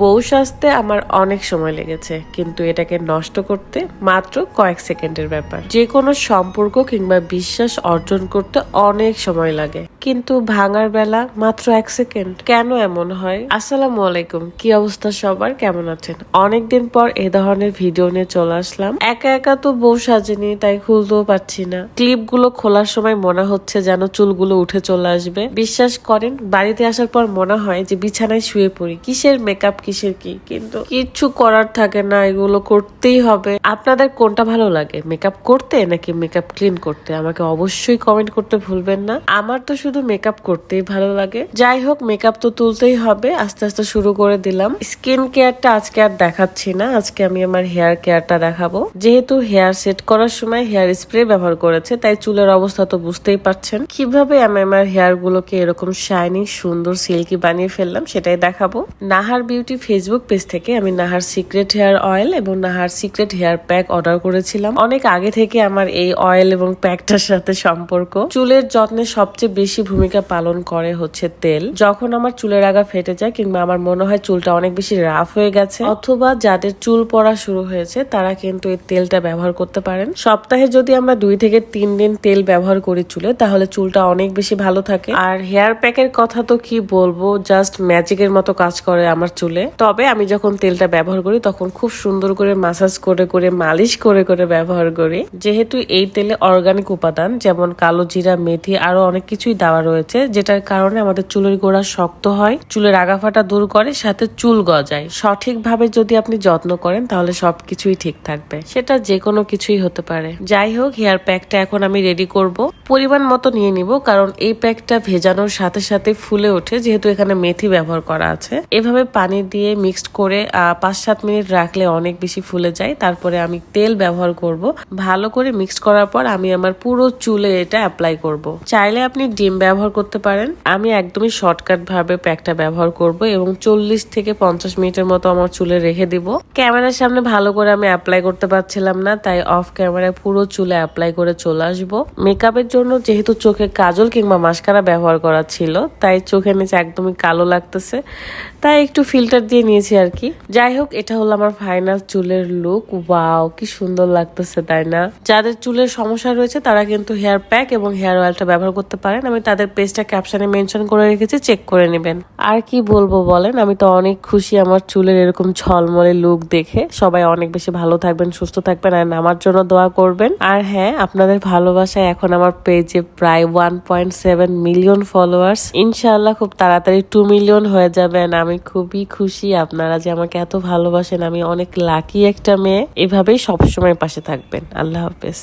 বউ সাজতে আমার অনেক সময় লেগেছে, কিন্তু এটাকে নষ্ট করতে মাত্র কয়েক সেকেন্ডের ব্যাপার। যে কোনো সম্পর্ক কিংবা বিশ্বাস অর্জন করতে অনেক সময় লাগে। কিন্তু ভাঙার বেলা মাত্র এক সেকেন্ড। কেন এমন হয়? আসসালামু আলাইকুম, কি অবস্থা সবার? কেমন আছেন? অনেকদিন পর এ ধরনের ভিডিও নিয়ে চলে আসলাম। একা একা তো বউ সাজেনি, তাই খুলতেও পারছি না। ক্লিপগুলো খোলার সময় মনে হচ্ছে যেন চুলগুলো উঠে চলে আসবে। বিশ্বাস করেন, বাড়িতে আসার পর মনে হয় যে বিছানায় শুয়ে পড়ি। কিসের মেকআপ কিসের কি? কিন্তু কিচ্ছু করার থাকে না, এগুলো করতেই হবে। আপনাদের কোনটা ভালো লাগে? মেকআপ করতে নাকি মেকআপ ক্লিন করতে? আমাকে অবশ্যই কমেন্ট করতে ভুলবেন না। আমার তো শুধু মেকআপ করতেই ভালো লাগে। যাই হোক মেকআপ তো তুলতেই হবে। আস্তে আস্তে শুরু করে দিলাম। স্কিন কেয়ারটা আজকে আর দেখাচ্ছি না। আজকে আমি আমার হেয়ার কেয়ারটা দেখাবো। যেহেতু হেয়ার সেট করার সময় হেয়ার স্প্রে ব্যবহার করেছে, তাই চুলের অবস্থা তো বুঝতেই পারছেন। কীভাবে আমি আমার হেয়ার গুলোকে এরকম শাইনি সুন্দর সিল্কি বানিয়ে ফেললাম, সেটাই দেখাবো। নাহার বিউটি ফেসবুক পেজ থেকে আমি নাহার সিক্রেট হেয়ার অয়েল এবং Nahar secret hair pack order করেছিলাম। অনেক আগে থেকে আমার এই অয়েল এবং প্যাকটার সাথে সম্পর্ক। চুলের যত্নে সবচেয়ে বেশি ভূমিকা পালন করে হচ্ছে তেল। যখন আমার চুলের আগা ফেটে যায় কিংবা আমার মনে হয় চুলটা অনেক বেশি রাফ হয়ে গেছে, অথবা যাদের চুল পড়া শুরু হয়েছে, তারা কিন্তু এই তেলটা ব্যবহার করতে পারেন। সপ্তাহে যদি আমরা দুই থেকে তিন দিন তেল ব্যবহার করি চুলে, তাহলে চুলটা অনেক বেশি ভালো থাকে। আর হেয়ার প্যাকের কথা তো কি বলব, জাস্ট ম্যাজিকের মতো কাজ করে আমার চুলে। তবে আমি যখন তেলটা ব্যবহার করি, তখন খুব সুন্দর করে মাসাজ করে করে, মালিশ করে করে ব্যবহার করি। যেহেতু এই তেলে অর্গানিক উপাদান, যেমন কালো জিরা, মেথি, আরও অনেক কিছুই দেওয়া রয়েছে, যেটার কারণে আমাদের চুলের গোড়া শক্ত হয়, চুলের আগাফাটা দূর করে, সাথে চুল গজায়। সঠিকভাবে যদি আপনি যত্ন করেন, তাহলে সবকিছুই ঠিক থাকবে। সেটা যে কোনো কিছুই হতে পারে। যাই হোক, হেয়ার প্যাকটা এখন আমি রেডি করব। পরিমাণ মতো নিয়ে নিব, কারণ এই প্যাকটা ভেজানোর সাথে সাথে ফুলে ওঠে, যেহেতু এখানে মেথি ব্যবহার করা আছে। এভাবে পানি দিয়ে মিক্সড করে পাঁচ সাত মিনিট রাখলে অনেক বেশি ফুলে যায়। তারপরে আমি তেল ব্যবহার করব। ভালো করে মিক্সড করার পর আমি আমার পুরো চুলে এটা অ্যাপ্লাই করব। চাইলে আপনি ডিম ব্যবহার করতে পারেন। আমি একদমই শর্টকাট ভাবে প্যাকটা ব্যবহার করব এবং চল্লিশ থেকে পঞ্চাশ মিনিটের মতো আমার চুলে রেখে দিব। ক্যামেরার সামনে ভালো করে আমি অ্যাপ্লাই করতে পারছিলাম না, তাই অফ ক্যামেরায় পুরো চুলে অ্যাপ্লাই করে চলে আসব। মেকআপের জন্য যেহেতু চোখে কাজল কিংবা মাস্কারা ব্যবহার করা ছিল, তাই চোখের নিচে একদমই কালো লাগতেছে। তাই একটু ফিল্টার দিয়ে নিয়েছি আর কি। যাই হোক, এটা হলো আমার ফাইনাল চুলের লুক ওয়াও কি সুন্দর লাগতেছে, তাই না? যাদের চুলের সমস্যা রয়েছে, তারা কিন্তু হেয়ার প্যাক এবং হেয়ার অয়েলটা ব্যবহার করতে পারেন। আমি তাদের পেজটা ক্যাপশনে মেনশন করে রেখেছি চেক করে নেবেন। আর কি বলব বলেন, আমি তো অনেক খুশি আমার চুলের এরকম ঝলমলে লুক দেখে। সবাই অনেক বেশি ভালো থাকবেন, সুস্থ থাকবেন আর আমার জন্য দোয়া করবেন। আর হ্যাঁ আপনাদের ভালোবাসায় এখন আমার পেজে প্রায় one point seven million followers ইনশাল্লাহ খুব তাড়াতাড়ি টু মিলিয়ন হয়ে যাবেন আমি খুবই খুশি। আপনারা যে আমাকে এত ভালোবাসেন, আমি অনেক লাকি একটা মেয়ে। এভাবেই সবসময় পাশে থাকবেন। আল্লাহ হাফেজ।